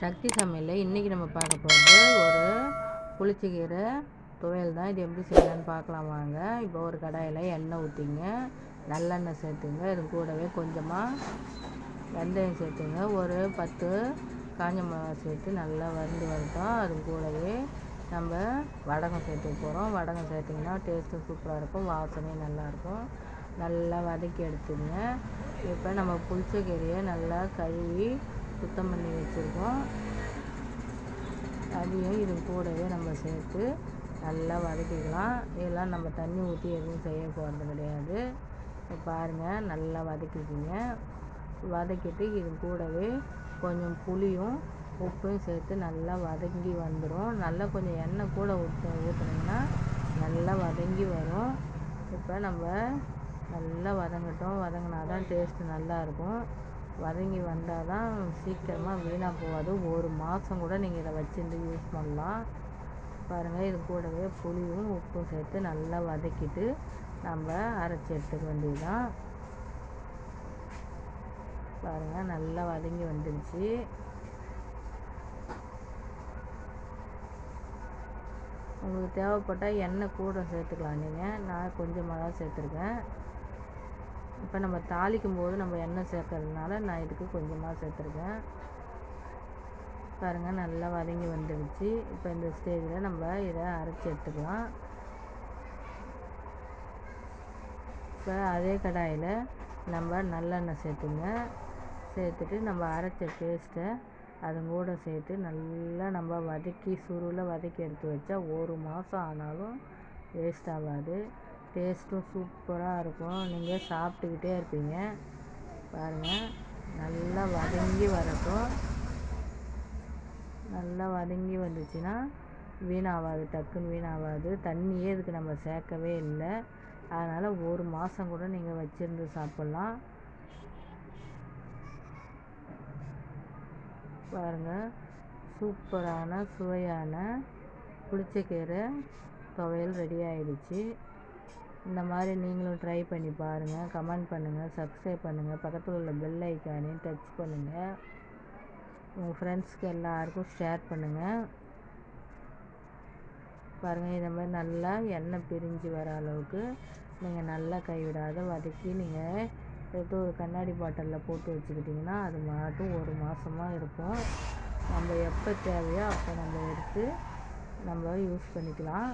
சக்தி சமையலில் இன்றைக்கி நம்ம பார்க்க போகிறது ஒரு புளிச்சக்கீரை துவையல் தான். இது எப்படி செய்யலான்னு பார்க்கலாம் வாங்க. இப்போ ஒரு கடாயில் எண்ணெய் ஊற்றிங்க நல்லெண்ணெய் சேர்த்துங்க. இது கூடவே கொஞ்சமாக வெந்தயம் சேர்த்துங்க. ஒரு பத்து காஞ்ச மிளகா சேர்த்து நல்லா வறுந்து வரட்டும் அது கூடவே நம்ம வடகம் சேர்த்துக்க போகிறோம் வடகம் சேர்த்திங்கன்னா டேஸ்ட்டும் சூப்பராக இருக்கும். வாசனையும் நல்லாயிருக்கும் நல்லா வதக்கி எடுத்துங்க. இப்போ நம்ம புளிச்சக்கீரையை நல்லா கழுவி சுத்தம் பண்ணி வச்சுருக்கோம். அதையும் இது கூடவே நம்ம சேர்த்து நல்லா வதக்கிக்கலாம். இதெல்லாம் நம்ம தண்ணி ஊற்றி எதுவும் செய்ய போகிறது கிடையாது. பாருங்கள் நல்லா வதக்கிக்கிங்க. வதக்கிட்டு இது கூடவே கொஞ்சம் புளியும் உப்பையும் சேர்த்து நல்லா வதங்கி வந்துடும். நல்லா கொஞ்சம் எண்ணெய் கூட ஊற்று ஊற்றுனீங்கன்னா நல்லா வதங்கி வரும். இப்போ நம்ம நல்லா வதங்கட்டும். வதங்கினா தான் டேஸ்ட்டு நல்லாயிருக்கும் வதங்கி வந்தால் தான் சீக்கிரமாக வீணாக போகாது. ஒரு மாதம் கூட நீங்கள் இதை வச்சுருந்து யூஸ் பண்ணலாம். பாருங்கள் இது கூடவே புளியும் உப்பும் சேர்த்து நல்லா வதக்கிட்டு நம்ம அரைச்சி எடுத்துக்க வேண்டியதுதான். பாருங்கள் நல்லா வதங்கி வந்துடுச்சு உங்களுக்கு தேவைப்பட்டால் எண்ணெய் கூட சேர்த்துக்கலாம் நீங்கள் நான் கொஞ்சமாக தான் சேர்த்துருக்கேன். இப்போ நம்ம தாளிக்கும் போது நம்ம எண்ணெய் சேர்க்கறதுனால நான் இதுக்கு கொஞ்சமாக சேர்த்துருக்கேன். பாருங்கள் நல்லா வதங்கி வந்துடுச்சு. இப்போ இந்த ஸ்டேஜில் நம்ம இதை அரைச்சி எடுத்துக்கலாம். இப்போ அதே கடாயில் நம்ம நல்லெண்ணெய் சேர்த்துங்க. சேர்த்துட்டு நம்ம அரைச்ச பேஸ்ட்டை அது கூட சேர்த்து நல்லா நம்ம வதக்கி சுருளை வதக்கி எடுத்து வச்சா ஒரு மாதம் ஆனாலும் வேஸ்ட் ஆகாது. டேஸ்ட்டும் சூப்பராக இருக்கும். நீங்கள் சாப்பிட்டுக்கிட்டே இருப்பீங்க. பாருங்கள் நல்லா வதங்கி வரட்டும். நல்லா வதங்கி வந்துச்சுன்னா வீணாகாது டக்குன்னு வீணாகாது தண்ணியே இதுக்கு நம்ம சேர்க்கவே இல்லை. அதனால் ஒரு மாதம் கூட நீங்கள் வச்சுருந்து சாப்பிட்லாம். பாருங்கள் சூப்பரான சுவையான புளிச்சக்கீரை துவையல் ரெடி ஆயிடுச்சு. இந்த மாதிரி நீங்களும் ட்ரை பண்ணி பாருங்கள் கமெண்ட் பண்ணுங்கள் சப்ஸ்கிரைப் பண்ணுங்கள் பக்கத்தில் உள்ள பெல் ஐக்கானையும் டச் பண்ணுங்கள் உங்கள் ஃப்ரெண்ட்ஸ்க்கு எல்லாருக்கும் ஷேர் பண்ணுங்கள் பாருங்கள் இதை மாதிரி நல்லா எண்ணெய் பிரிஞ்சு வர அளவுக்கு நீங்கள் நல்லா கைவிடாத வதக்கி நீங்கள் எடுத்து ஒரு கண்ணாடி பாட்டிலில் போட்டு வச்சுக்கிட்டிங்கன்னா அது மாட்டும் ஒரு மாதமாக இருக்கும். நம்ம எப்போ தேவையோ அப்போ நம்ம எடுத்து நம்ம யூஸ் பண்ணிக்கலாம்.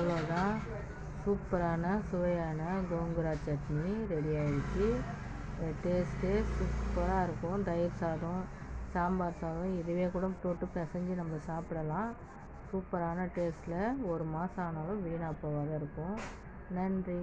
அவ்வளோதான் சூப்பரான சுவையான கோங்குரா சட்னி ரெடி ஆகிடுச்சு டேஸ்ட்டு சூப்பராக இருக்கும். தயிர் சாதம் சாம்பார் சாதம் இதுவே கூட போட்டு பிசைஞ்சு நம்ம சாப்பிடலாம். சூப்பரான டேஸ்ட்டில் ஒரு மாதம் ஆனாலும் வீணாக போகாத இருக்கும். நன்றி.